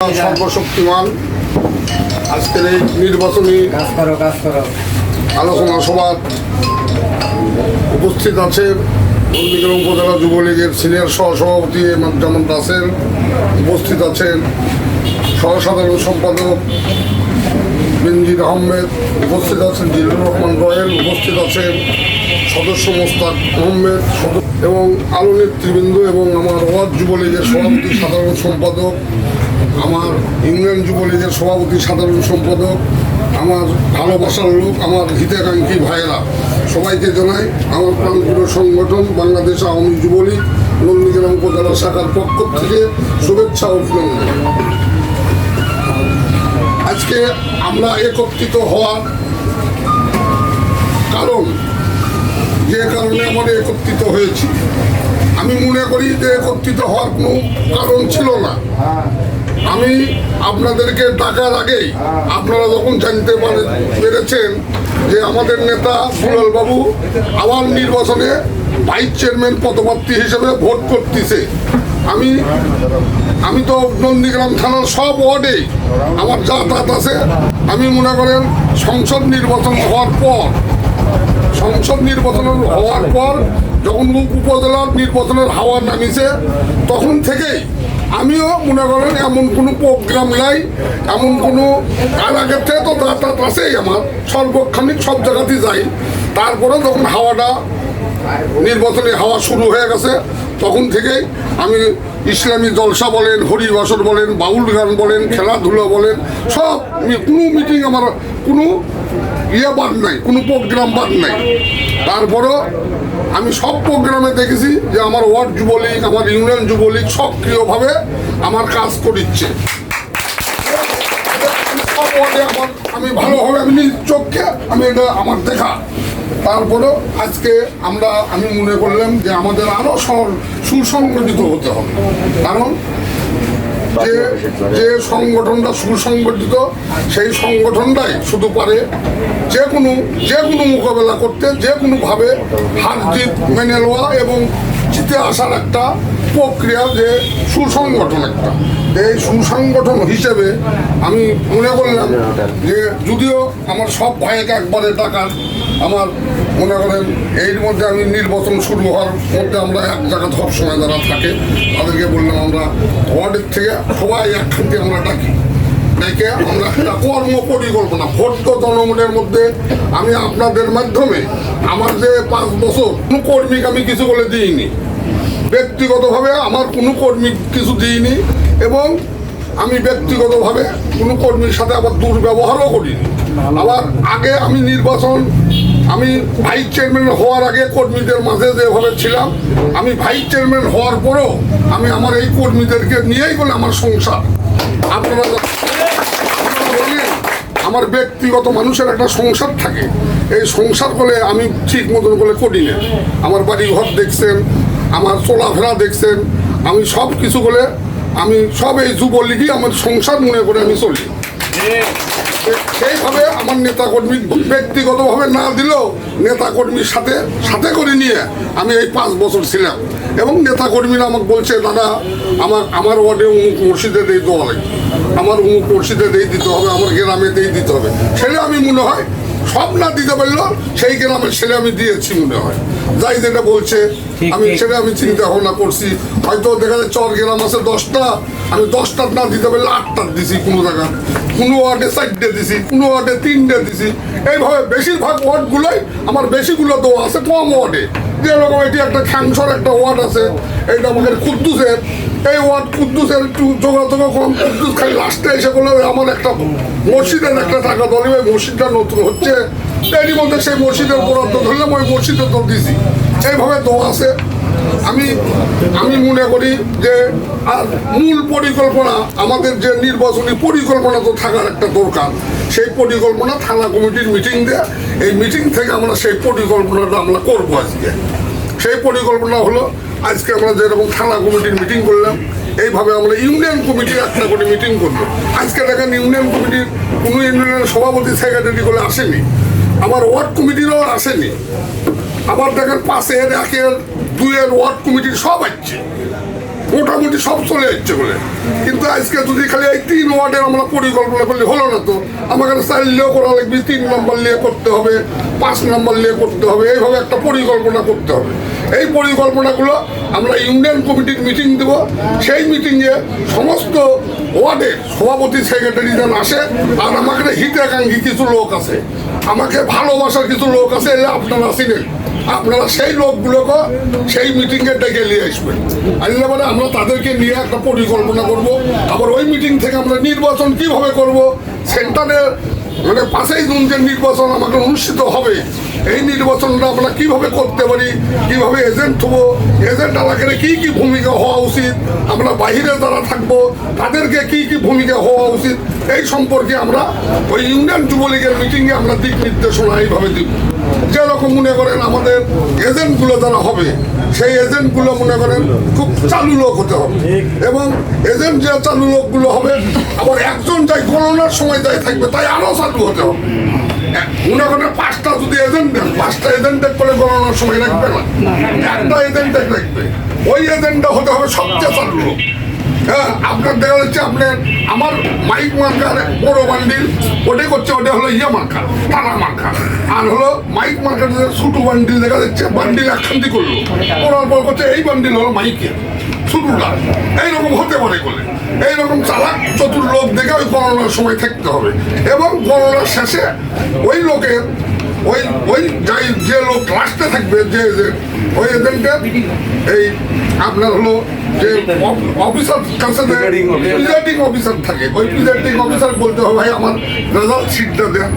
সর্বশক্তিমান। আজকের এই নির্বাচনী আলোচনা সভা উপস্থিত আছেন নন্দীগ্রাম উপজেলা যুবলীগের সিনিয়র সহসভাপতি জামান রাসেল। উপস্থিত আছেন সহসাধারণ সম্পাদক বেনজির আহমেদ। উপস্থিত আছেন জিল্লুর রহমান রয়েল। উপস্থিত আছেন সদস্য মোস্তাক আহমেদ। এবং আলো নেতৃবৃন্দ এবং আমার ওয়ার্ড যুবলীগের সভাপতি সাধারণ সম্পাদক আমার ইংল্যান্ড যুবলীগের সভাপতি, সাধারণ সম্পাদক, আমার ভালোবাসার লোক, আমার হিতাকাঙ্ক্ষী ভাইয়েরা। সবাইকে জানাই, আমার প্রাণপ্রিয় সংগঠন, বাংলাদেশ আওয়ামী যুবলীগ, নন্দীগ্রাম উপজেলা শাখার পক্ষ থেকে শুভেচ্ছা অভিনন্দন। আজকে আমরা একত্রিত হওয়ার কারণ, যে কারণে আমরা একত্রিত হয়েছি। মনে করি যে একত্রিত হওয়ার কোনো কারণ ছিল না। আমি আপনাদেরকে ডাকার আগেই আপনারা যখন জানতে পারে পেরেছেন যে আমাদের নেতা বাবু আবার নির্বাচনে ভাইস চেয়ারম্যান পদপ্রার্থী হিসেবে ভোট করতেছে। আমি আমি তো নন্দীগ্রাম থানার সব ওয়ার্ডে আমার যাতায়াত আছে। আমি মনে করেন সংসদ নির্বাচন হওয়ার পর সংসদ নির্বাচন হওয়ার পর যখন উপজেলার নির্বাচনের হাওয়া নামিছে, তখন থেকেই আমিও মনে করেন এমন কোনো প্রোগ্রাম নাই, এমন কোনো থেকে তো যাতায়াত আছেই আমার, সর্বক্ষণিক সব জায়গাতেই যাই। তারপরে যখন হাওয়াটা নির্বাচনী হাওয়া শুরু হয়ে গেছে, তখন থেকেই আমি ইসলামী জলসা বলেন হরিবাসর বলেন, বাউল গান বলেন, খেলাধুলা বলেন, সব কোনো মিটিং আমার কোনো ইয়ে বাদ নাই, কোনো প্রোগ্রাম বাদ নাই। তারপরও আমি সব প্রোগ্রামে দেখেছি যে আমার ওয়ার্ড যুবলীগ, আমার ইউনিয়ন যুবলীগ সক্রিয়ভাবে আমার কাজ করিচ্ছে। আমি ভালোভাবে, আমি নিজ চোখকে আমি এটা আমার দেখা। তারপরেও আজকে আমরা, আমি মনে করলাম যে আমাদের আরও সুসংগঠিত হতে হবে। কারণ যে যে সংগঠনটা সুসংগঠিত, সেই সংগঠনটাই শুধু পারে যে কোনো যে কোনো মোকাবেলা করতে, যে কোনোভাবে হার জিত মেনে নেওয়া এবং জিতে আসার একটা প্রক্রিয়া যে সুসংগঠন একটা। এই সুসংগঠন হিসেবে আমি মনে করলাম যে যদিও আমার সব ভাইকে একবারে টাকার আমার মনে করেন, এর মধ্যে আমি নির্বাচন শুরু হওয়ার মধ্যে আমরা এক জায়গা সব সময় যারা থাকে, তাদেরকে বললাম আমরা ওয়ার্ডের থেকে সবাই একখান থেকে আমরা ডাকি। ডেকে আমরা একটা কর্ম পরিকল্পনা ভোট তো জনগণের মধ্যে আমি আপনাদের মাধ্যমে আমার যে পাঁচ বছর, কোনো কর্মীকে আমি কিছু বলে দিইনি। ব্যক্তিগতভাবে আমার কোনো কর্মী কিছু দিইনি এবং আমি ব্যক্তিগতভাবে কোনো কর্মীর সাথে আবার দুর্ব্যবহারও করিনি। আবার আগে আমি নির্বাচন আমি ভাইস চেয়ারম্যান হওয়ার আগে কর্মীদের মাঝে যেভাবে ছিলাম, আমি ভাইস চেয়ারম্যান হওয়ার পরেও আমি আমার এই কর্মীদেরকে নিয়েই বলে আমার সংসার। আপনারা আমার ব্যক্তিগত মানুষের একটা সংসার থাকে। এই সংসার বলে আমি ঠিক মতন করে করি না। আমার বাড়ি ঘর দেখছেন, আমার চলাফেরা দেখছেন, আমি সব কিছু বলে আমি সব এই যুবলীগই আমার সংসার মনে করে আমি চলি। সেইভাবে আমার নেতাকর্মী ব্যক্তিগতভাবে না দিলেও নেতাকর্মীর সাথে সাথে করে নিয়ে আমি এই পাঁচ বছর ছিলাম। এবং নেতাকর্মীরা আমাকে বলছে দাদা আমার আমার ওয়ার্ডে অমুক মসজিদে দিয়ে দেওয়া লাগে। আমার অমুক মসজিদে দিয়ে দিতে হবে আমার গ্রামে দিয়ে দিতে হবে। সেটা আমি মনে হয় সব না দিতে পারলেও সেই গ্রামের ছেলে আমি দিয়েছি মনে হয়। যাই যেটা বলছে আমি। সেটা আমি চিন্তা ভাবনা করছি। হয়তো দেখা যায় চর গ্রাম আছে দশটা আমি দশটা না দিতে পারলে আটটা দিছি কোনো জায়গা কোনো ওয়ার্ডে চারটে দিছি, কোনো ওয়ার্ডে তিনটে দিছি। এইভাবে বেশিরভাগ ওয়ার্ডগুলোই আমার বেশিগুলো দেওয়া আছে, কম ওয়ার্ডে। যেরকম এটি একটা খ্যাংসর একটা ওয়ার্ড আছে, এইটা আমাদের কুদ্দুসের। এই ওয়ার্ড কুদ্দুসের একটু যোগাযোগ কম কুদ্দুস খালি লাস্টে এসে বলে আমার একটা মসজিদের একটা টাকা দলে ওই মসজিদটা নতুন হচ্ছে। এরই মধ্যে সেই মসজিদের বরাদ্দ ধরলাম, ওই মসজিদে তো দিছি। এইভাবে দেওয়া আছে। আমি আমি মনে করি যে মূল পরিকল্পনা, আমাদের যে নির্বাচনী পরিকল্পনা তো থাকার একটা দরকার। সেই পরিকল্পনা থানা কমিটির মিটিং দেয়। এই মিটিং থেকে আমরা সেই পরিকল্পনাটা আমরা করব আজকে। সেই পরিকল্পনা হলো, আজকে আমরা যেরকম থানা কমিটির মিটিং করলাম, এইভাবে আমরা ইউনিয়ন কমিটির একটা করে মিটিং করব। আজকে দেখেন ইউনিয়ন কমিটির কোনো ইউনিয়নের সভাপতি সেক্রেটারি করে আসেনি। আমার ওয়ার্ড কমিটিরও আসেনি। আবার দেখেন পাশের একের দুইয়ের ওয়ার্ড কমিটির সব আসছে মোটামুটি সব চলে যাচ্ছে বলে। কিন্তু আজকে যদি খালি এই তিন ওয়ার্ডের আমরা পরিকল্পনা করলে হলো না তো। আমাকে চাইলেও করা লাগবে তিন নম্বর নিয়ে করতে হবে, পাঁচ নম্বর নিয়ে করতে হবে, এইভাবে একটা পরিকল্পনা করতে হবে। এই পরিকল্পনাগুলো আমরা ইউনিয়ন কমিটির মিটিং দেব। সেই মিটিংয়ে সমস্ত ওয়ার্ডের সভাপতি, সেক্রেটারি যেন আসে, আর আমাকে হিতাকাঙ্ক্ষী কিছু লোক আছে। আমাকে ভালোবাসার কিছু লোক আছে, এলে আপনারা চিনেন। আপনারা সেই লোকগুলোকে সেই মিটিংয়ে ডেকে নিয়ে আসবেন। আসলে মানে আমরা তাদেরকে নিয়ে একটা পরিকল্পনা করব। আবার ওই মিটিং থেকে আমরা নির্বাচন কীভাবে করব? সেন্টারের মানে জুন যে নির্বাচন আমাকে অনুষ্ঠিত হবে। এই নির্বাচনটা আমরা কীভাবে করতে পারি, কীভাবে এজেন্ট হব এজেন্ট এলাকায় কি কি ভূমিকা হওয়া উচিত, আমরা বাহিরে যারা থাকব, তাদেরকে কি কি ভূমিকা হওয়া উচিত, এই সম্পর্কে আমরা ওই ইউনিয়ন যুবলীগের মিটিংয়ে আমরা দিক নির্দেশনা এইভাবে দিব। যেরকম মনে করেন আমাদের এজেন্টগুলো যারা হবে সেই এজেন্টগুলো মনে করেন খুব চালু লোক হতে হবে। এবং এজেন্ট যে চালু লোকগুলো হবে, আবার একজন যাই করোনার সময় যাই থাকবে, তাই আরও চালু হতে হবে। মনে করেন পাঁচটা যদি এজেন্ট দেন পাঁচটা এজেন্ট করে গণনার সময় রাখবে না। একটা এজেন্ট রাখবে ওই এজেন্টটা হতে হবে সবচেয়ে চালু লোক। আপনার দেখা যাচ্ছে আপনার, আমার মাইক মার্কার বড় বান্ডিল, ওটাই করছে, ওটা হলো ইয়ে মার্কার টানা মার্কার। আর হলো মাইক মার্কার ছোটো বান্ডিল দেখা যাচ্ছে, বান্ডিল একখান্তি করল। করার পর করছে, এই বান্ডিল হলো মাইকের ছোটটা। এইরকম হতে পারে বলে। এইরকম চালাক চতুর লোক দেখে ওই গণনার সময় থাকতে হবে। এবং গণনার শেষে ওই লোকের ওই ওই যাই যে লোক লাস্টে থাকবে যে ওই এজেন্টের এই আপনার হলো যে অফিসার কাছে প্রিজাইডিং অফিসার থাকে ওই প্রিজাইডিং অফিসার বলতে হবে ভাই আমার রেজাল্ট শিটটা দেন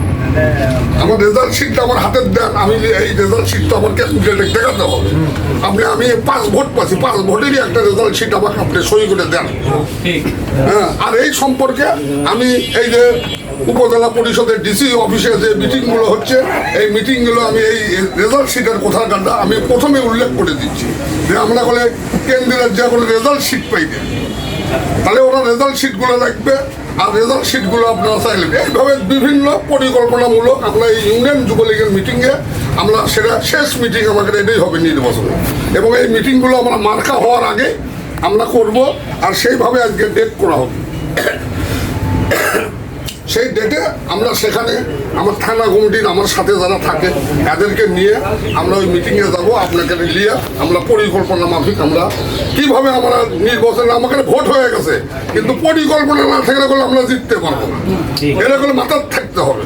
আমার রেজাল্ট শিটটা আমার হাতের দেন আমি এই রেজাল্ট শিটটা আমার ক্যালকুলেটে দেখাতে হবে। আপনি আমি পাঁচ ভোট পাচ্ছি পাঁচ ভোটেরই একটা রেজাল্ট শিট আমাকে আপনি সই করে দেন। হ্যাঁ আর এই সম্পর্কে আমি এই যে উপজেলা পরিষদের ডিসি অফিসে যে মিটিংগুলো হচ্ছে, এই মিটিংগুলো আমি এই রেজাল্ট শিটের কথাটা আমি প্রথমে উল্লেখ করে দিচ্ছি। যে আমরা বলে কেন্দ্রের যে কোনো রেজাল্ট শিট পাইবে তাহলে ওরা রেজাল্ট শিটগুলো রাখবে, আর রেজাল্ট শিটগুলো আপনারা চাইলেন এইভাবে বিভিন্ন পরিকল্পনামূলক আমরা এই ইউনিয়ন যুবলীগের মিটিংয়ে আমরা সেটা শেষ মিটিং আমাদের এটাই হবে নির্বাচনে। এবং এই মিটিংগুলো আমরা মার্কা হওয়ার আগে আমরা করব, আর সেইভাবে আজকে ডেট করা হবে। সেই ডেটে আমরা সেখানে আমার থানা কমিটির আমার সাথে যারা থাকে তাদেরকে নিয়ে আমরা ওই মিটিংয়ে যাব আপনাকে নিয়ে আমরা পরিকল্পনা মাফিক আমরা কীভাবে আমরা নির্বাচনে আমাকে ভোট হয়ে গেছে কিন্তু পরিকল্পনা না থাকলে আমরা জিততে পারব না। এরকম মাথার থাকতে হবে।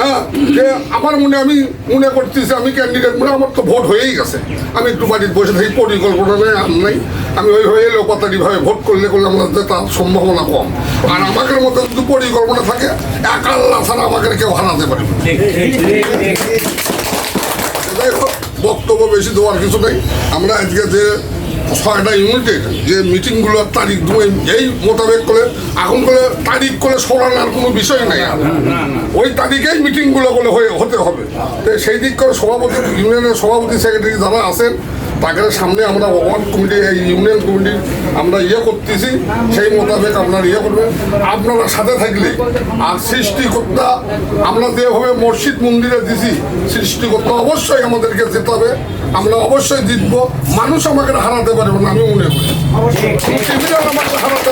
হ্যাঁ যে আমার মনে, আমি মনে করতেছি, আমি ক্যান্ডিডেট মনে আমার তো ভোট হয়েই গেছে। আমি একটু বাড়িতে বসে থাকি, পরিকল্পনা নেই, আর নাই। আমি ওইভাবে লোকতারিভাবে ভোট করলে করলে আমার তার সম্ভাবনা কম। আর আমাদের মধ্যে যদি পরিকল্পনা থাকে, এক আল্লাহ ছাড়া আমাকে কেউ হারাতে পারে বক্তব্য বেশি দেওয়ার কিছু নেই। আমরা আজকে যে ছয়টা ইউনিটের যে মিটিংগুলোর তারিখ তুমি এই মোতাবেক করে এখন করে তারিখ করে সরানোর কোনো বিষয় নাই আর। ওই তারিখেই মিটিংগুলো করে হয়ে হতে হবে। তো সেই দিক করে সভাপতি ইউনিয়নের সভাপতি সেক্রেটারি যারা আছেন তাদের সামনে আমরা ওয়ার্ড কমিটি, এই ইউনিয়ন কমিটি আমরা ইয়ে করতেছি, সেই মোতাবেক আপনারা ইয়ে করবেন। আপনারা সাথে থাকলে আর সৃষ্টিকর্তা, আমরা যেভাবে মসজিদ মন্দিরে দিছি, সৃষ্টিকর্তা অবশ্যই আমাদেরকে যেতে হবে আমরা অবশ্যই জিতবো। মানুষ আমাকে হারাতে পারবে না, আমি মনে করি। আমাকে হারাতে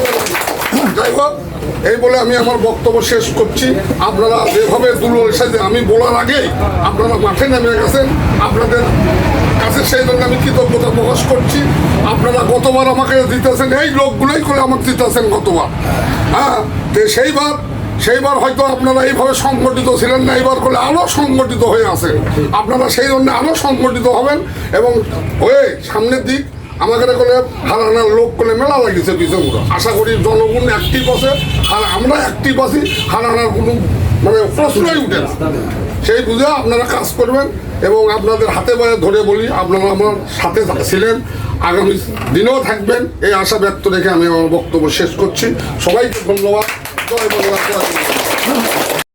যাই হোক, এই বলে আমি আমার বক্তব্য শেষ করছি। আপনারা যেভাবে দুলোর সাথে আমি বলার আগেই আপনারা মাঠে নেমে গেছেন। আপনাদের কাছে সেই জন্য আমি কৃতজ্ঞতা প্রকাশ করছি। আপনারা গতবার আমাকে দিতেছেন, এই লোকগুলোই করে আমাকে দিতেছেন গতবার। হ্যাঁ তো সেইবার সেইবার হয়তো আপনারা এইভাবে সংগঠিত ছিলেন না, এইবার করলে আরও সংগঠিত হয়ে আছেন আপনারা সেই জন্য আরও সংগঠিত হবেন এবং হয়ে সামনের দিক আমাদের করে হারানোর লোক করে মেলা লাগিয়েছে বিষয়গুলো আশা করি জনগণ অ্যাক্টিভ আছে, আর আমরা অ্যাক্টিভ আছি, হারানোর কোনো মানে প্রশ্নই উঠে না। সেই বুঝে আপনারা কাজ করবেন এবং আপনাদের হাতে পায়ে ধরে বলি আপনারা আমার সাথে ছিলেন। আগামী দিনেও থাকবেন। এই আশা ব্যক্ত রেখে আমি আমার বক্তব্য শেষ করছি। সবাইকে ধন্যবাদ। জয় বাংলা।